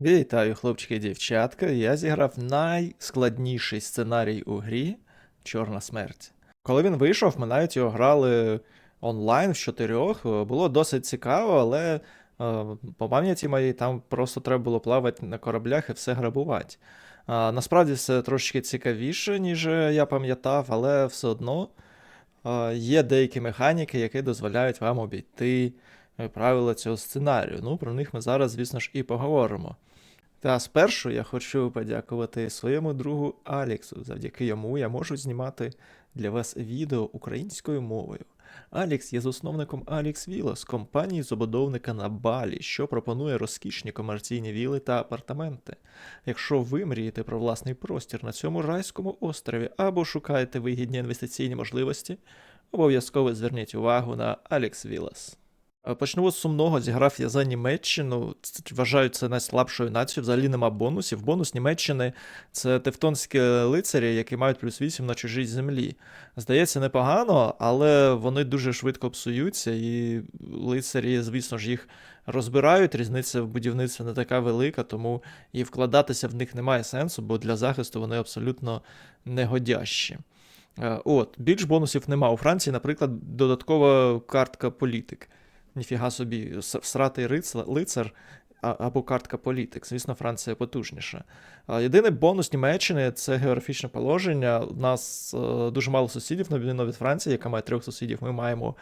Вітаю, хлопчики і дівчатка. Я зіграв найскладніший сценарій у грі Чорна смерть. Коли він вийшов, ми навіть його грали онлайн в чотирьох. Е, Було досить цікаво, але е, по пам'яті моїй там просто треба було плавати на кораблях і все грабувати. Насправді це трошки цікавіше, ніж я пам'ятав, але все одно е, є деякі механіки, які дозволяють вам обійти е, правила цього сценарію. Ну, про них ми зараз, звісно ж, і поговоримо. Та спершу я хочу подякувати своєму другу Аліксу. Завдяки йому я можу знімати для вас відео українською мовою. Алікс є засновником Алікс Вілас, компанії забудовника на Балі, що пропонує розкішні комерційні віли та апартаменти. Якщо ви мрієте про власний простір на цьому райському острові або шукаєте вигідні інвестиційні можливості, обов'язково зверніть увагу на Алікс Вілас. Е, Почнемо з сумного. Зіграв я за Німеччину. Вважаю, це найслабшою нацією. Взагалі нема бонусів. Бонус Німеччини це тевтонські лицарі, які мають плюс 8 на чужій землі. Здається, непогано, але вони дуже швидко псуються, і лицарі, звісно ж, їх розбирають. Різниця в будівництві не така велика, тому і вкладатися в них немає сенсу, бо для захисту вони абсолютно негодящі. Е, От, більш бонусів нема. У Франції, наприклад, додаткова картка політик. Ніфіга собі, всратий лицар або картка політик. Звісно, Франція потужніша. Єдиний бонус Німеччини це географічне положення. У нас е, дуже мало сусідів, на відміну від Франції, яка має трьох сусідів. Ми маємо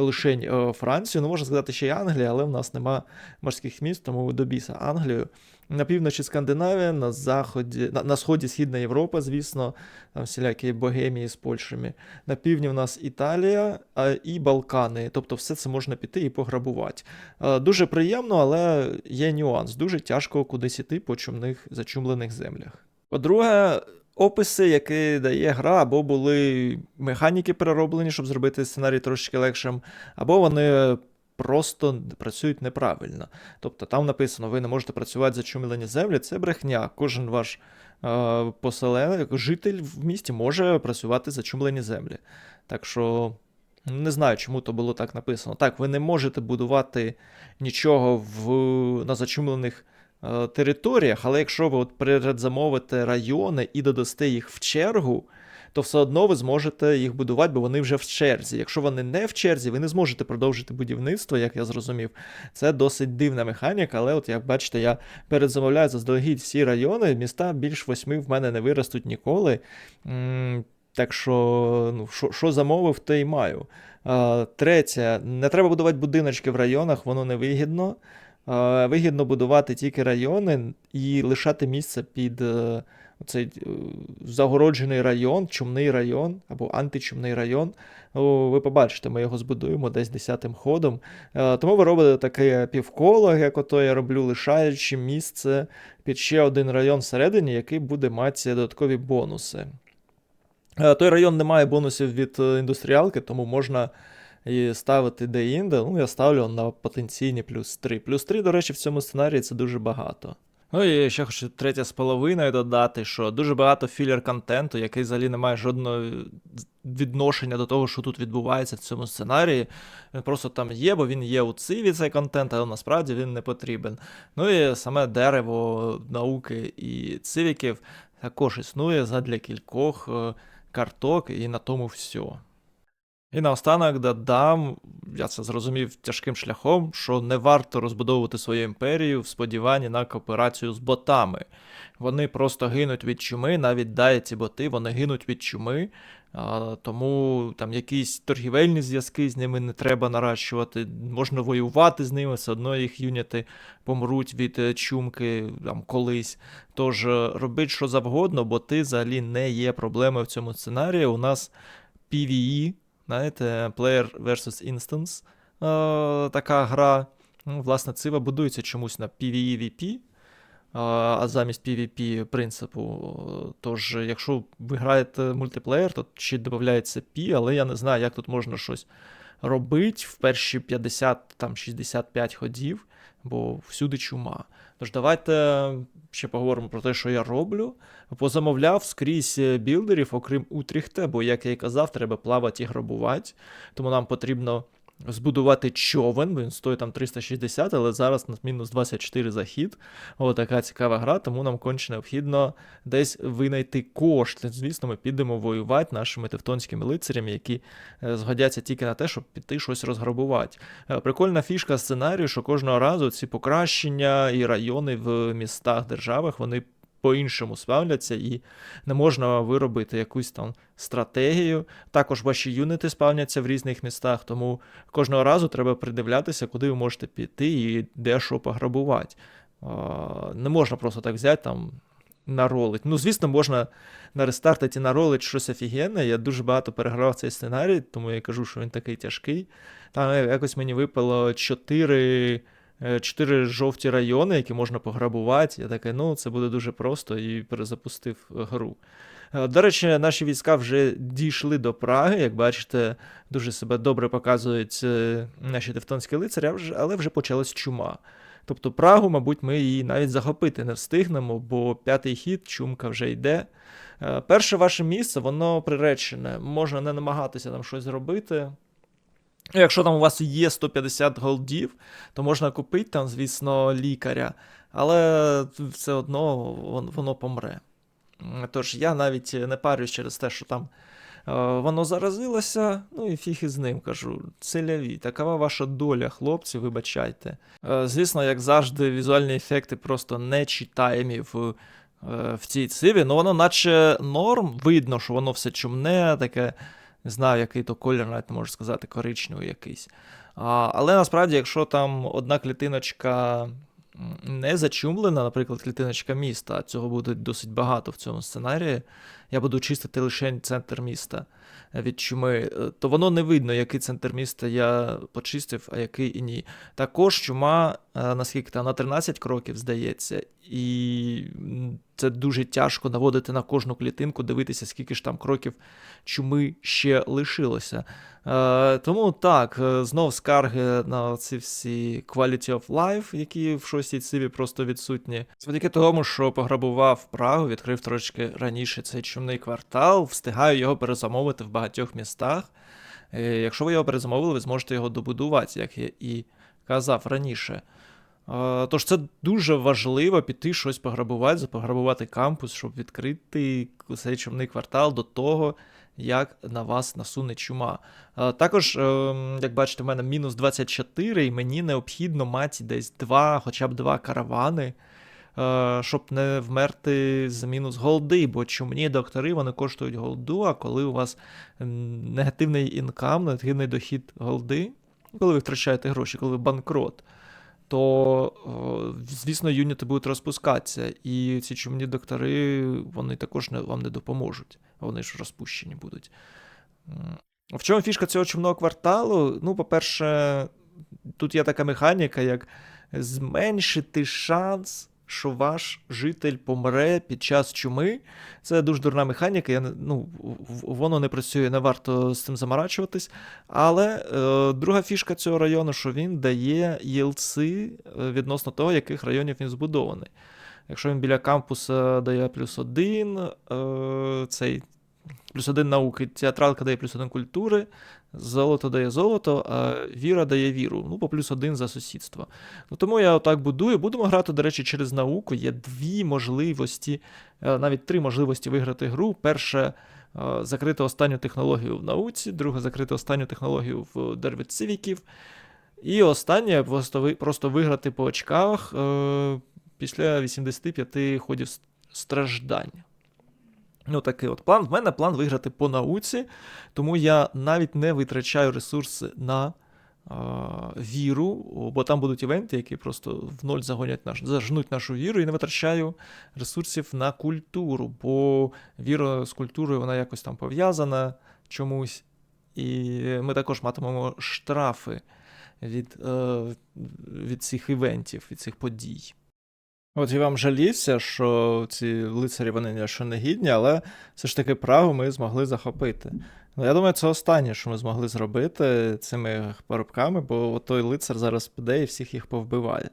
лише е, Францію. Ну, можна сказати, ще й Англія, але в нас нема морських міст, тому до біса Англію. На півночі Скандинавія, на заході, на, на сході Східна Європа, звісно, там всілякі Богемії з Польщами. На півдні в нас Італія а, і Балкани. Тобто все це можна піти і пограбувати. Е, Дуже приємно, але є нюанс. Дуже тяжко кудись іти по чумних зачумлених землях. По-друге, описи, які дає гра, або були механіки перероблені, щоб зробити сценарій трошки легшим, або вони просто працюють неправильно. Тобто там написано, ви не можете працювати зачумлені землі, це брехня. Кожен ваш е, поселений, житель в місті може працювати зачумлені землі. Так що не знаю, чому то було так написано. Так, ви не можете будувати нічого в, на зачумлених територіях, але якщо ви от передзамовите райони і додасте їх в чергу, то все одно ви зможете їх будувати, бо вони вже в черзі. Якщо вони не в черзі, ви не зможете продовжити будівництво, як я зрозумів. Це досить дивна механіка, але от як бачите, я передзамовляю заздалегідь всі райони, міста більш восьми в мене не виростуть ніколи. Так що, ну, що, замовив, те й маю. Третє, не треба будувати будиночки в районах, воно невигідно. А, Вигідно будувати тільки райони і лишати місце під е, цей е, загороджений район, чумний район або античумний район. Ви побачите, ми його збудуємо десь десятим ходом. Е, Тому ви робите таке півколо, як ото я роблю, лишаючи місце під ще один район всередині, який буде мати додаткові бонуси. Е, Той район не має бонусів від е, індустріалки, тому можна і ставити де-інде. Ну, я ставлю на потенційні плюс 3. Плюс 3, до речі, в цьому сценарії це дуже багато. Ну і ще хочу третє з половиною додати, що дуже багато філер-контенту, який взагалі не має жодного відношення до того, що тут відбувається в цьому сценарії. Він просто там є, бо він є у циві цей контент, але насправді він не потрібен. Ну і саме дерево науки і цивіків також існує задля кількох е, карток, і на тому все. І наостанок додам, я це зрозумів тяжким шляхом, що не варто розбудовувати свою імперію в сподіванні на кооперацію з ботами. Вони просто гинуть від чуми, навіть дає ці боти, вони гинуть від чуми. А, тому там якісь торгівельні зв'язки з ними не треба наращувати. Можна воювати з ними, все одно їх юніти помруть від е, чумки там колись. Тож е, робіть що завгодно, бо ти взагалі не є проблемою в цьому сценарії. У нас PvE, знаєте, Player versus Instance е, така гра. Ну, власне, цива будується чомусь на PvE-VP, а а замість PvP принципу. Тож, якщо ви граєте мультиплеєр, то ще додається P, але я не знаю, як тут можна щось робити в перші 50-65 ходів, бо всюди чума. Тож давайте ще поговоримо про те, що я роблю. Позамовляв скрізь білдерів, окрім Утріхте, бо, як я і казав, треба плавати і грабувати. Тому нам потрібно збудувати човен, він стоїть там 360, але зараз на мінус 24 захід. О, така цікава гра, тому нам конче необхідно десь винайти кошти. Звісно, ми підемо воювати нашими тевтонськими лицарями, які е, згодяться тільки на те, щоб піти щось розграбувати. Е, Прикольна фішка сценарію, що кожного разу ці покращення і райони в містах, державах, вони по-іншому спавняться, і не можна виробити якусь там стратегію. Також ваші юніти спавняться в різних містах, тому кожного разу треба придивлятися, куди ви можете піти і де що пограбувати. Не можна просто так взяти там. Наролить. Ну, звісно, можна на рестартаті наролить щось офігенне. Я дуже багато переграв цей сценарій, тому я кажу, що він такий тяжкий. Там якось мені випало 4 е, чотири жовті райони, які можна пограбувати. Я такий, ну, це буде дуже просто і перезапустив е, гру. Е, До речі, наші війська вже дійшли до Праги. Як бачите, дуже себе добре показують е, наші тевтонські лицарі, але вже почалась чума. Тобто Прагу, мабуть, ми її навіть захопити не встигнемо, бо п'ятий хід, чумка вже йде. Е, Перше ваше місце, воно приречене. Можна не намагатися там щось зробити. Якщо там у вас є 150 голдів, то можна купити там, звісно, лікаря, але все одно воно помре. Тож я навіть не парюсь через те, що там е, воно заразилося, ну і фіг із ним кажу. Целяві, такова ваша доля, хлопці, вибачайте. Е, Звісно, як завжди, візуальні ефекти просто нечитаємі в, е, в цій циві, ну воно наче норм, видно, що воно все чумне, таке, не знаю, який то колір, навіть не можу сказати, коричневий якийсь. А, але насправді, якщо там одна клітиночка не зачумлена, наприклад, клітиночка міста, цього буде досить багато в цьому сценарії, я буду чистити лише центр міста е, від чуми, е, то воно не видно, який центр міста я почистив, а який і ні. Також чума, е, наскільки там на 13 кроків здається, і це дуже тяжко наводити на кожну клітинку, дивитися, скільки ж там кроків чуми ще лишилося. Тому так, знов скарги на ці всі quality of life, які в шостій циві просто відсутні. Завдяки тому, що пограбував Прагу, відкрив трошки раніше цей чумний квартал, встигаю його перезамовити в багатьох містах. Е, Якщо ви його перезамовили, ви зможете його добудувати, як я і казав раніше. Тож це дуже важливо піти щось пограбувати, запограбувати кампус, щоб відкрити цей чумний квартал до того, як на вас насуне чума. Також, ем, як бачите, в мене мінус 24, і мені необхідно мати десь два, хоча б два каравани, щоб не вмерти з мінус голди, бо чумні доктори вони коштують голду, а коли у вас негативний інкам, негативний дохід голди, коли ви втрачаєте гроші, коли ви банкрот, то, звісно, юніти будуть розпускатися, і ці чумні доктори вони також вам не допоможуть. Вони ж розпущені будуть. В чому фішка цього чумного кварталу? Ну, по-перше, тут є така механіка, як зменшити шанс, що ваш житель помре під час чуми. Це дуже дурна механіка. Я, ну, воно не працює, не варто з цим заморачуватись. Але е, друга фішка цього району, що він дає ЄЛЦи е, відносно того, яких районів він збудований. Якщо він біля кампуса дає плюс один, е, цей плюс один науки, театралка дає плюс один культури, золото дає золото, а віра дає віру. Ну, по плюс один за сусідство. Ну, тому я отак будую. Будемо грати, до речі, через науку. Є дві можливості, е, навіть три можливості виграти гру. Перше е, закрити останню технологію в науці, друге закрити останню технологію в дерві цивіків. І останнє просто, виграти по очках е, після 85 ходів с- страждання. Ну, такий от план. В мене план виграти по науці, тому я навіть не витрачаю ресурси на а, віру, бо там будуть івенти, які просто в ноль загонять наш, зажнуть нашу віру, і не витрачаю ресурсів на культуру, бо віра з культурою вона якось там пов'язана чомусь. І ми також матимемо штрафи від, е, від цих івентів, від цих подій. От я вам жалівся, що ці лицарі вони що не гідні, але все ж таки Прагу ми змогли захопити. Ну, я думаю, це останнє, що ми змогли зробити цими парубками, бо той лицар зараз піде і всіх їх повбиває.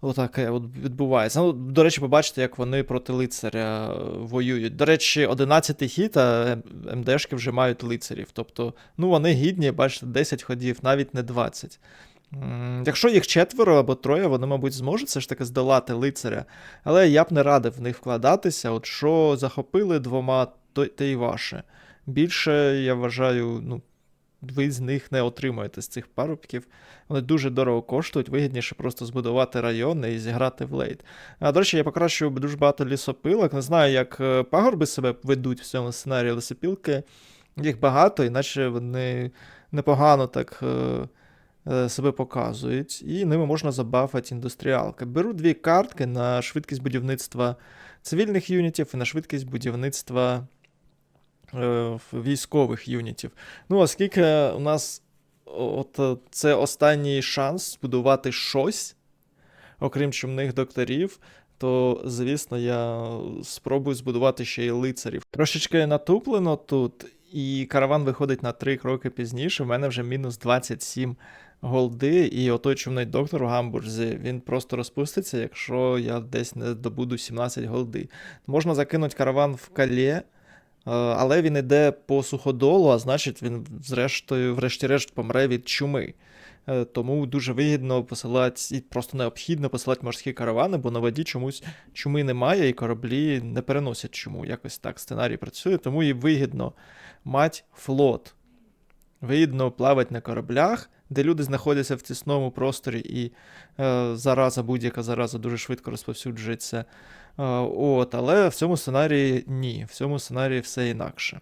Отаке от відбувається. Ну, до речі, побачите, як вони проти лицаря е, воюють. До речі, 11-й хід, а МДшки вже мають лицарів. Тобто, ну вони гідні, бачите, 10 ходів, навіть не 20. Якщо їх четверо або троє, вони, мабуть, зможуть все ж таки здолати лицаря. Але я б не радив в них вкладатися. От що захопили двома, то, те й ваше. Більше, я вважаю, ну, ви з них не отримаєте з цих парубків. Вони дуже дорого коштують, вигідніше просто збудувати район і зіграти в лейт. А, до речі, я покращую дуже багато лісопилок. Не знаю, як е, пагорби себе ведуть в цьому сценарії лісопілки. Їх багато, іначе вони непогано так е, себе показують. І ними можна забафати індустріалки. Беру дві картки на швидкість будівництва цивільних юнітів і на швидкість будівництва е, військових юнітів. Ну, оскільки у нас от е, це останній шанс збудувати щось, окрім чумних докторів, то, звісно, я спробую збудувати ще й лицарів. Трошечки натуплено тут, і караван виходить на 3 кроки пізніше. В мене вже мінус 27 голди, і отой чумний доктор у гамбурзі він просто розпуститься, якщо я десь не добуду 17 голди. Можна закинути караван в калє. е, Але він іде по суходолу, а значить, він зрештою, врешті-решт, помре від чуми. Е, Тому дуже вигідно посилати і просто необхідно посилати морські каравани, бо на воді чомусь чуми немає, і кораблі не переносять чуму. Якось так сценарій працює, тому і вигідно мати флот. Вигідно плавати на кораблях, де люди знаходяться в тісному просторі, і е, зараза, будь-яка зараза дуже швидко розповсюджується. Е, от, але в цьому сценарії ні. В цьому сценарії все інакше.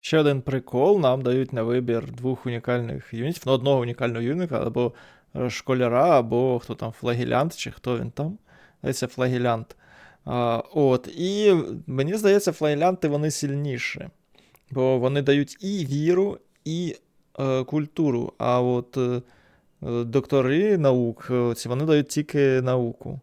Ще один прикол: нам дають на вибір двох унікальних юнітів, ну, одного унікального юніка, або е, школяра, або хто там флагелянт, чи хто він там. Здається, флагелянт. А, от, і мені здається, флагелянти вони сильніші. Бо вони дають і віру, і е, культуру. А от е, е, доктори наук, е, ці вони дають тільки науку.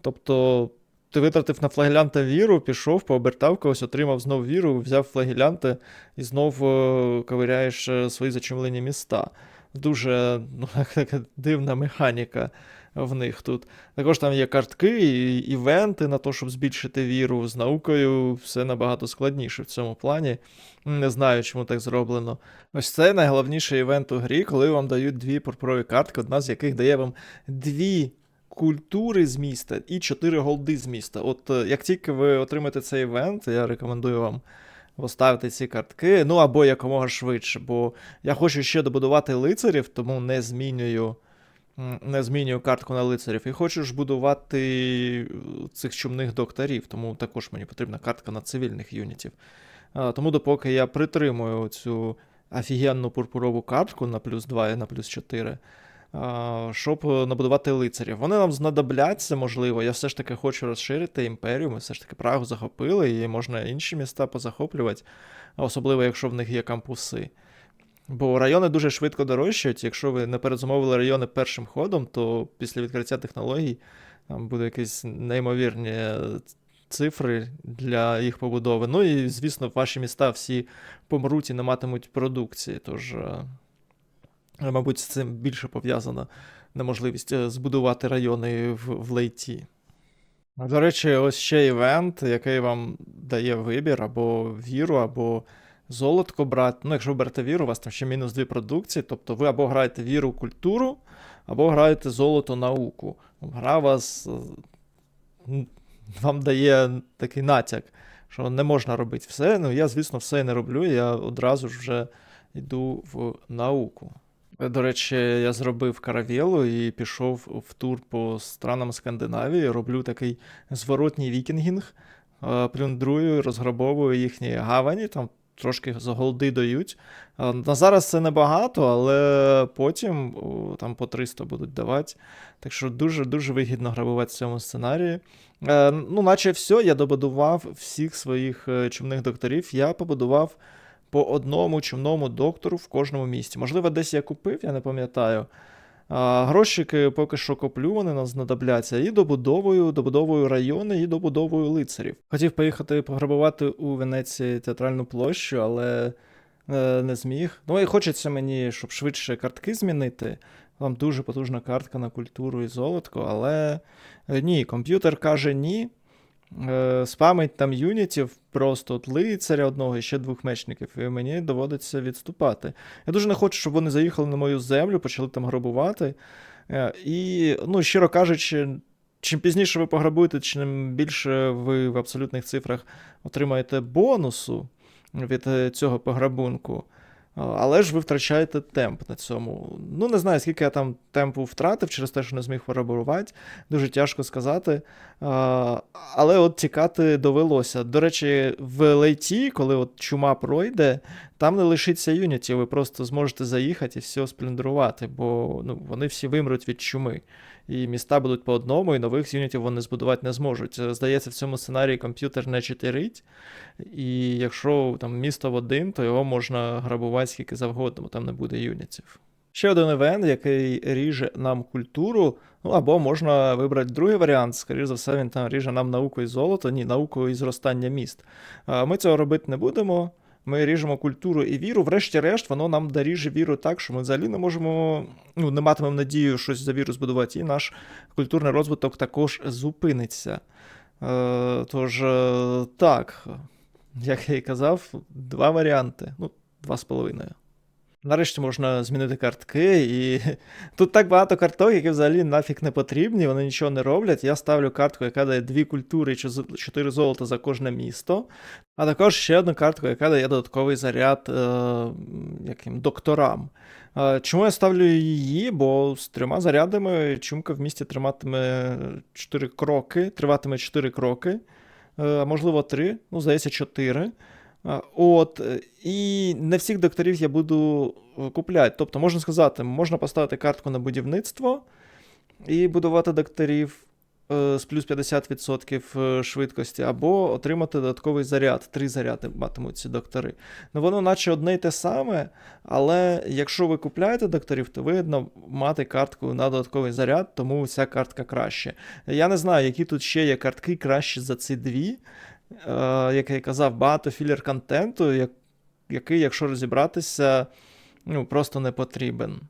Тобто, ти витратив на флагелянта віру, пішов, пообертав когось, отримав знов віру, взяв флагелянта і знов е, ковиряєш е, свої зачумлені міста. Дуже ну, така дивна механіка в них тут. Також там є картки і івенти на те, щоб збільшити віру. З наукою все набагато складніше в цьому плані. Не знаю, чому так зроблено. Ось це найголовніший івент у грі, коли вам дають дві пурпурові картки, одна з яких дає вам дві культури з міста і 4 голди з міста. От е, як тільки ви отримаєте цей івент, я рекомендую вам поставити ці картки, ну або якомога швидше, бо я хочу ще добудувати лицарів, тому не змінюю. Не змінюю картку на лицарів. І хочу ж будувати е, цих чумних докторів, тому також мені потрібна картка на цивільних юнітів. Тому допоки я притримую цю офігенну пурпурову картку на плюс 2 і на плюс 4, а, щоб е, набудувати лицарів. Вони нам знадобляться, можливо. Я все ж таки хочу розширити імперію. Ми все ж таки Прагу захопили, і можна інші міста позахоплювати, особливо якщо в них є кампуси. Бо райони дуже швидко дорожчають. Якщо ви не передзамовили райони першим ходом, то після відкриття технологій там буде якісь неймовірні е, цифри для їх побудови. Ну і, звісно, ваші міста всі помруть і не матимуть продукції. Тож, е, мабуть, з цим більше пов'язана неможливість е, збудувати райони в, в лейті. До речі, ось ще івент, який вам дає вибір або віру, або золотко брати. Ну, якщо ви берете віру, у вас там ще мінус дві продукції. Тобто ви або граєте віру культуру, або граєте золото науку. Гра вас е, вам дає такий натяк, що не можна робити все. Ну, я, звісно, все не роблю. Я одразу ж вже йду в науку. До речі, я зробив каравелу і пішов в тур по странам Скандинавії. Роблю такий зворотній вікінгінг, е, плюндрую, розграбовую їхні гавані, там трошки голди дають. Е, На зараз це небагато, але потім там по 300 будуть давати. Так що дуже-дуже вигідно грабувати в цьому сценарії. Е, Ну, наче все, я добудував всіх своїх чумних докторів. Я побудував по одному чумному доктору в кожному місті. Можливо, десь я купив, я не пам'ятаю. А, грошики поки що коплю, вони нам знадобляться. І добудовую, добудовую райони, і добудовую лицарів. Хотів поїхати пограбувати у Венеції театральну площу, але е, не зміг. Ну і хочеться мені, щоб швидше картки змінити. Там дуже потужна картка на культуру і золотко, але е, ні, комп'ютер каже ні. Е, Спамить там юнітів просто от лицаря одного і ще двох мечників, і мені доводиться відступати. Я дуже не хочу, щоб вони заїхали на мою землю, почали там грабувати. Е, І, ну, щиро кажучи, чим пізніше ви пограбуєте, чим більше ви в абсолютних цифрах отримаєте бонусу від е, цього пограбунку. Але ж ви втрачаєте темп на цьому. Ну, не знаю, скільки я там темпу втратив через те, що не зміг пограбувати. Дуже тяжко сказати. Але от тікати довелося. До речі, в лейті, коли от чума пройде, там не лишиться юнітів, ви просто зможете заїхати і все сплюндрувати, бо ну, вони всі вимруть від чуми. І міста будуть по одному, і нових юнітів вони збудувати не зможуть. Е, Здається, в цьому сценарії комп'ютер не читерить. І якщо там місто в один, то його можна грабувати скільки завгодно, бо там не буде юнітів. Ще один івент, який ріже нам культуру, ну або можна вибрати другий варіант. Скоріше за все, він там ріже нам науку і золото, ні, науку і зростання міст. Ми цього робити не будемо. Ми ріжемо культуру і віру. Врешті-решт, воно нам доріже віру так, що ми взагалі не можемо, ну, не матимемо надію щось за віру збудувати, і наш культурний розвиток також зупиниться. Е, тож, е, так, як я і казав, два варіанти. Ну, два з половиною. Нарешті можна змінити картки, і тут так багато карток, які взагалі нафіг не потрібні, вони нічого не роблять. Я ставлю картку, яка дає дві культури чоз- чотири золота за кожне місто. А також ще одну картку, яка дає додатковий заряд е, яким докторам. Е, чому я ставлю її? Бо з трьома зарядами чумка в місті триматиме 4 кроки, триватиме 4 кроки, е, можливо 3, ну, здається, 4. От, е, і не всіх докторів я буду е, купляти. Тобто, можна сказати, можна поставити картку на будівництво і будувати докторів е, з плюс 50% е, швидкості, або отримати додатковий заряд. Три заряди матимуть ці доктори. Ну, воно наче одне й те саме, але якщо ви купляєте докторів, то вигідно мати картку на додатковий заряд, тому ця картка краще. Я не знаю, які тут ще є картки кращі за ці дві як я казав, багато філер контенту, який, якщо розібратися, ну, просто не потрібен.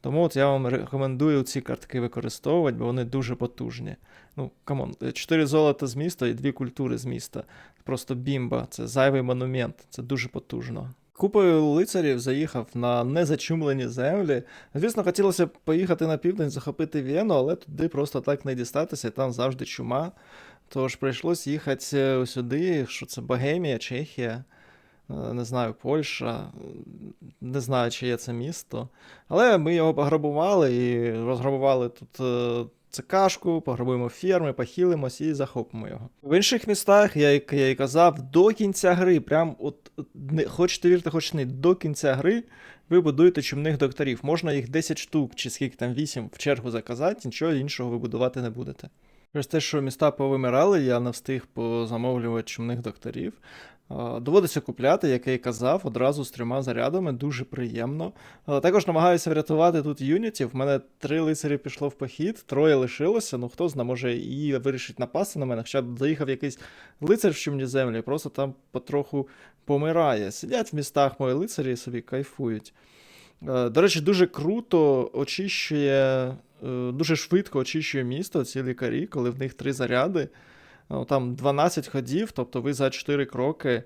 Тому от я вам рекомендую ці картки використовувати, бо вони дуже потужні. Ну, камон, 4 золота з міста і 2 культури з міста. Просто бімба, це зайвий монумент, це дуже потужно. Купою лицарів заїхав на незачумлені землі. Звісно, хотілося б поїхати на південь, захопити Вену, але туди просто так не дістатися, там завжди чума. Тож прийшлось їхати сюди, що це Богемія, Чехія, е, не знаю, Польща, не знаю, чи є це місто. Але ми його пограбували і розграбували тут е, ЦКшку, пограбуємо ферми, похилимось і захопимо його. В інших містах, як я і казав, до кінця гри, прям от не хочете вірте, хочете не, до кінця гри ви будуєте чумних докторів. Можна їх 10 штук, чи скільки там 8 в чергу заказати, нічого іншого ви будувати не будете. Через те, що міста повимирали, я не встиг позамовлювати чумних докторів. А, Доводиться купляти, як я і казав, одразу з трьома зарядами, дуже приємно. Також намагаюся врятувати тут юнітів. В мене три лицарі пішло в похід, троє лишилося. Ну хто знає, може і вирішить напасти на мене. Хоча б заїхав якийсь лицар в чумні землі, просто там потроху помирає. Сидять в містах мої лицарі і собі кайфують. Е, До речі, дуже круто очищує, е, дуже швидко очищує місто ці лікарі, коли в них три заряди. Ну, Там 12 ходів, тобто ви за 4 кроки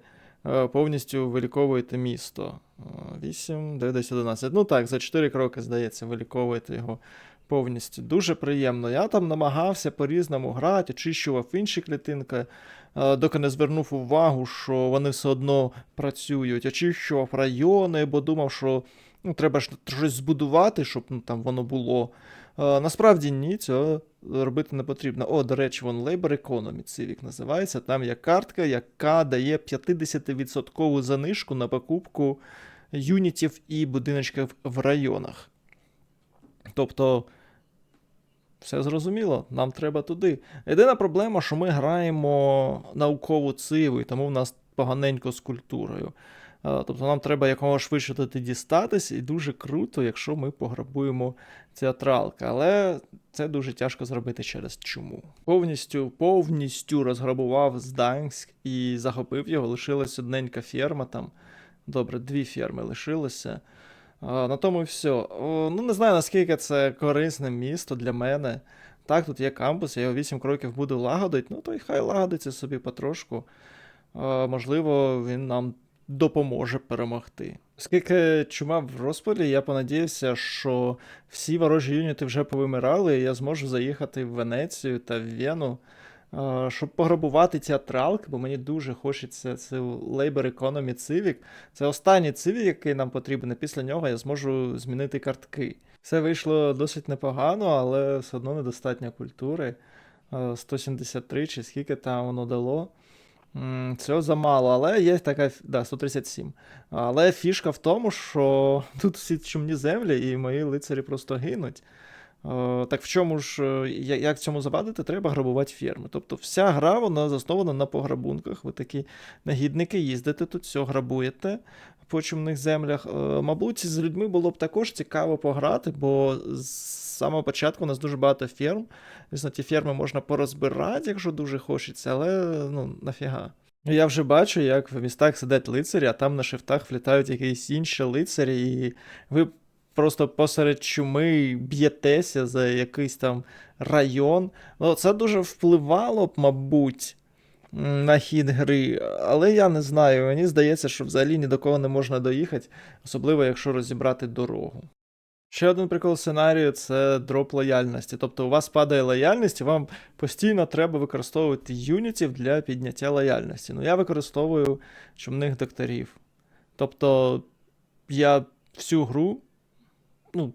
е, повністю виліковуєте місто. Е, 8, 9, 10, 11. Ну так, за 4 кроки, здається, виліковуєте його повністю. Дуже приємно. Я там намагався по-різному грати, очищував інші клітинки, е, доки не звернув увагу, що вони все одно працюють. Очищував райони, бо думав, що ну, треба ж щось збудувати, щоб ну, там воно було. Е, Насправді ні, цього робити не потрібно. О, до речі, вон Labor Economy Civic називається. Там є картка, яка дає 50% занижку на покупку юнітів і будиночків в районах. Тобто, все зрозуміло, нам треба туди. Єдина проблема, що ми граємо наукову циву, і тому в нас поганенько з культурою. Е, Тобто нам треба якомога швидше туди дістатись, і дуже круто, якщо ми пограбуємо театралка. Але це дуже тяжко зробити через чуму. Повністю, повністю розграбував Зданськ і захопив його. Лишилась одненька ферма там. Добре, дві ферми лишилося. На тому і все. Ну, не знаю, наскільки це корисне місто для мене. Так, тут є кампус, я його 8 кроків буду лагодити, ну то й хай лагодиться собі потрошку. Можливо, він нам допоможе перемогти. Оскільки чума в розпалі, я понадіявся, що всі ворожі юніти вже повимирали, і я зможу заїхати в Венецію та в Вену, щоб пограбувати театралки, бо мені дуже хочеться цю Labor Economy Civic. Це останній Civic, який нам потрібен, і після нього я зможу змінити картки. Все вийшло досить непогано, але все одно недостатньо культури. Е, 173 чи скільки там воно дало. Цього замало, але є така. Да, 137. Але фішка в тому, що тут всі чумні землі, і мої лицарі просто гинуть. Е, Так в чому ж, е, як цьому завадити, треба грабувати ферми. Тобто вся гра вона заснована на пограбунках. Ви такі негідники, їздите тут, все грабуєте по чумних землях. Е, Мабуть, з людьми було б також цікаво пограти, бо з самого початку у нас дуже багато ферм. Звісно, ті ферми можна порозбирати, якщо дуже хочеться, але ну нафіга. Я вже бачу, як в містах сидять лицарі, а там на шифтах влітають якісь інші лицарі, і ви просто посеред чуми б'єтеся за якийсь там район. Ну, це дуже впливало б, мабуть, на хід гри, але я не знаю. Мені здається, що взагалі ні до кого не можна доїхати, особливо якщо розібрати дорогу. Ще один прикол сценарію це дроп лояльності. Тобто у вас падає лояльність, і вам постійно треба використовувати юнітів для підняття лояльності. Ну, я використовую чумних докторів. Тобто я всю гру, ну,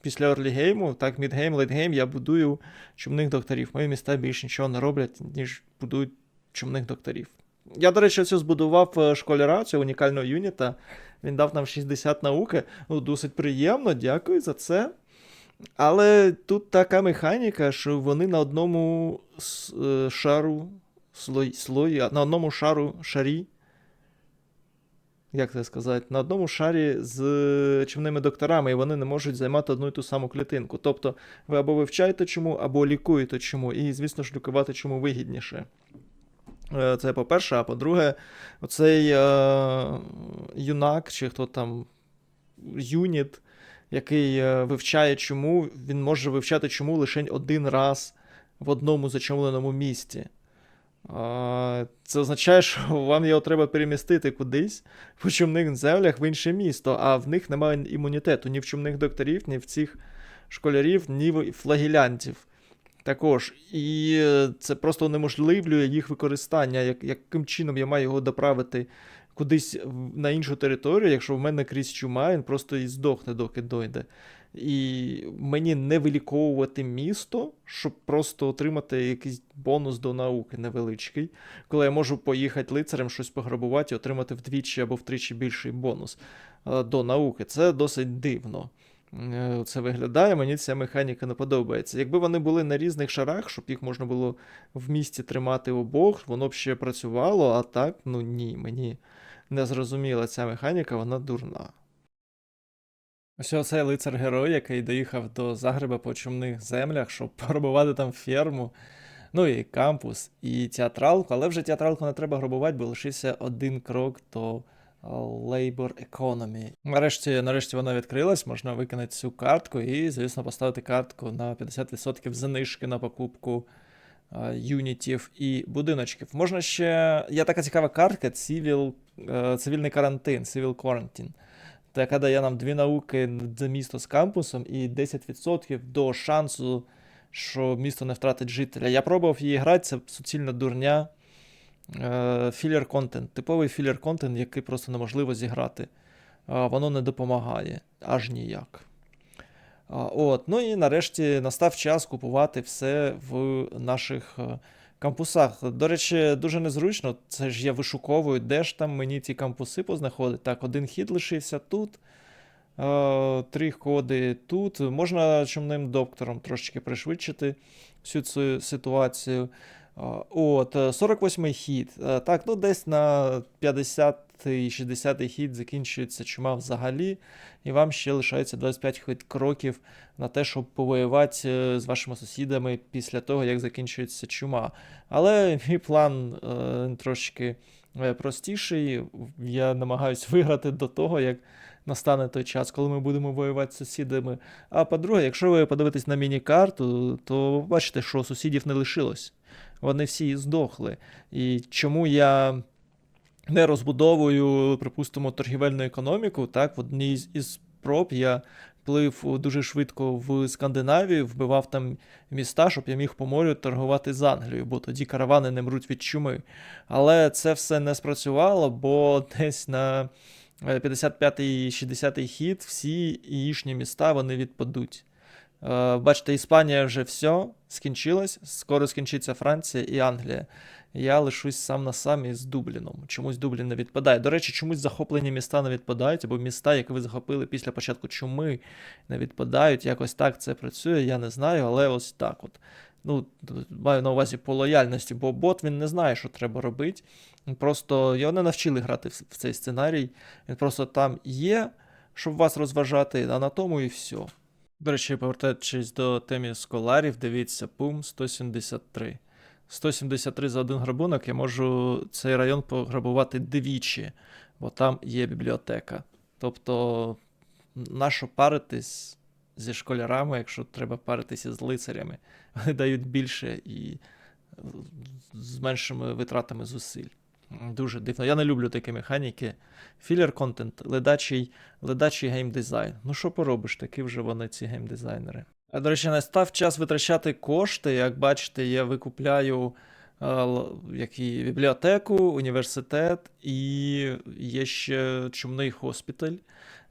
після орлігейму, так, мідгейм, лейтгейм, я будую чумних докторів. Мої міста більше нічого не роблять, ніж будують чумних докторів. Я, до речі, цю збудував е, школяра, цього унікального юніта. Він дав нам 60 науки. Ну, досить приємно, дякую за це. Але тут така механіка, що вони на одному е, шару слої, слої, на одному шару шарі. Як це сказати? На одному шарі з е, чимними докторами, і вони не можуть займати одну і ту саму клітинку. Тобто ви або вивчаєте чому, або лікуєте чому. І, звісно ж, лікувати чому вигідніше. Е, Це по-перше, а по-друге, оцей е, юнак, чи хто там юніт, який е, вивчає чому, він може вивчати чому лише один раз в одному зачомленому місці. А, Це означає, що вам його треба перемістити кудись по чумних землях в інше місто, а в них немає імунітету ні в чумних докторів, ні в цих школярів, ні в флагелянтів. Також. І е, це просто унеможливлює їх використання. Як, яким чином я маю його доправити кудись на іншу територію, якщо в мене крізь чума, він просто і здохне, доки дойде. І мені не виліковувати місто, щоб просто отримати якийсь бонус до науки невеличкий, коли я можу поїхати лицарем щось пограбувати і отримати вдвічі або втричі більший бонус е, до науки. Це досить дивно. Е, Це виглядає, мені ця механіка не подобається. Якби вони були на різних шарах, щоб їх можна було в місті тримати обох, воно б ще працювало, а так, ну ні, мені не зрозуміла ця механіка, вона дурна. Ось оцей лицар-герой, який доїхав до Загреба по чумних землях, щоб пограбувати там ферму, ну і кампус, і театралку, але вже театралку не треба грабувати, бо лишився один крок до Labor Economy. Нарешті, нарешті вона відкрилась, можна викинути цю картку і, звісно, поставити картку на 50% знижки на покупку юнітів і будиночків. Можна ще. Є така цікава картка Civil, е, цивільний карантин, Civil Quarantine. Яка дає нам дві науки за місто з кампусом і 10% до шансу, що місто не втратить жителя. Я пробував її грати, це суцільна дурня. Філер контент, типовий філер контент, який просто неможливо зіграти. Воно не допомагає аж ніяк. От, ну і нарешті настав час купувати все в наших е, кампусах. До речі, дуже незручно. Це ж я вишуковую, де ж там мені ці кампуси познаходити. Так, один хід лишився тут. е, Три ходи тут. Можна чумним доктором трошечки пришвидшити всю цю ситуацію. От, е, 48-й хід. Е, Так, ну десь на 50-й, 60-й хід закінчується чума взагалі, і вам ще лишається 25 хід кроків на те, щоб повоювати е, з вашими сусідами після того, як закінчується чума. Але мій план е, трошки е, простіший. Я намагаюсь виграти до того, як настане той час, коли ми будемо воювати з сусідами. А по-друге, якщо ви подивитесь на міні-карту, то бачите, що сусідів не лишилось. Вони всі здохли. І чому я не розбудовую, припустимо, торгівельну економіку, так, в одній із спроб я плив дуже швидко в Скандинавію, вбивав там міста, щоб я міг по морю торгувати з Англією, бо тоді каравани не мруть від чуми. Але це все не спрацювало, бо десь на е, 55-й 60-й хід всі їхні міста вони відпадуть. Е, Бачите, Іспанія вже все скінчилась, скоро скінчиться Франція і Англія. Я лишусь сам на сам із Дубліном. Чомусь Дублін не відпадає. До речі, чомусь захоплені міста не відпадають, або міста, які ви захопили після початку чуми, не відпадають. Якось так це працює, я не знаю, але ось так от. Ну, маю на увазі по лояльності, бо бот він не знає, що треба робити. Просто його не навчили грати в в цей сценарій. Він просто там є, щоб вас розважати, а на тому і все. До речі, повертаючись до теми сколарів, дивіться, пум 173. 173 за один грабунок, я можу цей район пограбувати двічі, бо там є бібліотека. Тобто, нащо паритись зі школярами, якщо треба паритися з лицарями? Вони дають більше і з меншими витратами зусиль. Дуже дивно. Я не люблю такі механіки. Філер контент, ледачий, ледачий геймдизайн. Ну що поробиш, такі вже вони, ці геймдизайнери. А до речі, настав час витрачати кошти. Як бачите, я викупляю е, як і бібліотеку, університет і є ще чумний госпіталь.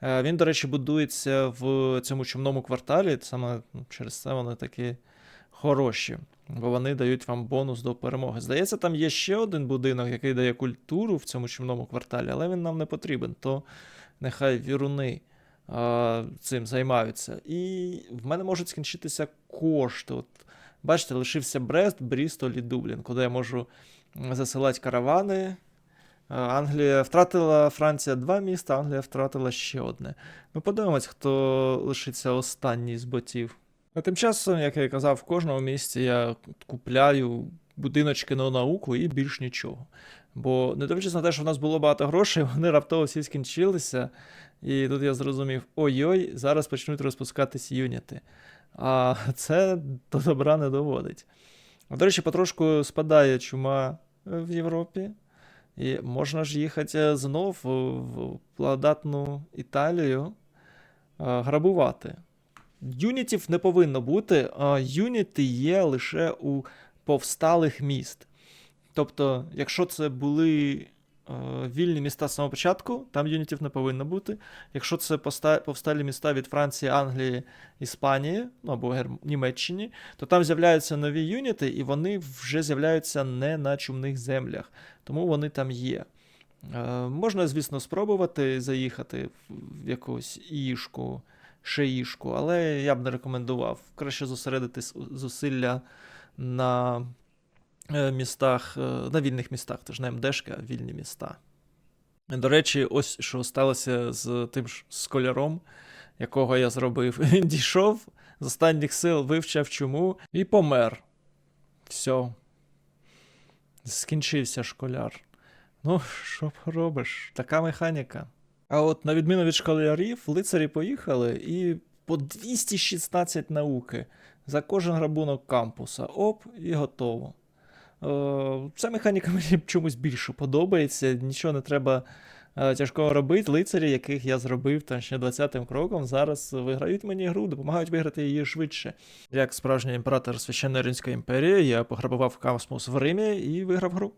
Е, Він, до речі, будується в цьому чумному кварталі. Саме через це вони такі хороші, бо вони дають вам бонус до перемоги. Здається, там є ще один будинок, який дає культуру в цьому чумному кварталі, але він нам не потрібен. То нехай віруни а, цим займаються. І в мене можуть скінчитися кошти. От, бачите, лишився Брест, Брістоль і Дублін, куди я можу засилати каравани. Англія втратила Франція два міста, Англія втратила ще одне. Ну, подивимось, хто лишиться останній з ботів. А тим часом, як я казав, в кожному місці я купляю будиночки на науку і більш нічого. Бо не дивлячись на те, що в нас було багато грошей, вони раптово всі скінчилися. І тут я зрозумів: ой-ой, зараз почнуть розпускатись юніти. А це до добра не доводить. До речі, потрошку спадає чума е, в Європі. І можна ж їхати знов в благодатну Італію грабувати. Юнітів не повинно бути, юніти є лише у повсталих міст. Тобто, якщо це були е, вільні міста з самого початку, там юнітів не повинно бути. Якщо це повсталі міста від Франції, Англії, Іспанії, ну або Німеччині, то там з'являються нові юніти, і вони вже з'являються не на чумних землях. Тому вони там є. Е, можна, звісно, спробувати заїхати в якусь ішку, шеїшку, але я б не рекомендував. Краще зосередити зусилля на е, містах, е, на вільних містах, тож не МДшки, а вільні міста. До речі, ось що сталося з тим ж сколяром, якого я зробив. Він дійшов з останніх сил, вивчав чому і помер. Все. Скінчився школяр. Ну, що поробиш? Така механіка. А от на відміну від школярів, лицарі поїхали і по 216 науки за кожен грабунок кампуса. Оп, і готово. Е, Ця механіка мені чомусь більше подобається. Нічого не треба е, тяжкого робити. Лицарі, яких я зробив там ще 20-м кроком, зараз виграють мені гру, допомагають виграти її швидше. Як справжній імператор Священної Римської імперії, я пограбував космос в Римі і виграв гру.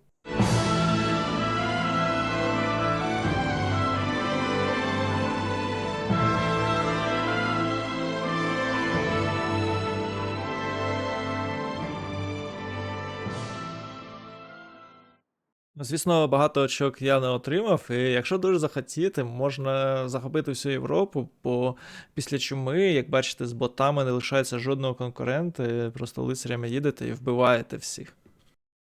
Звісно, багато очок я не отримав, і якщо дуже захотіти, можна захопити всю Європу, бо після чуми, як бачите, з ботами не лишається жодного конкурента, просто лицарями їдете і вбиваєте всіх.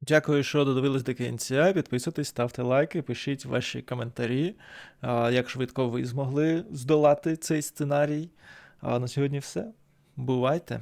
Дякую, що додивились до кінця. Підписуйтесь, ставте лайки, пишіть ваші коментарі, як швидко ви змогли здолати цей сценарій. А на сьогодні все. Бувайте!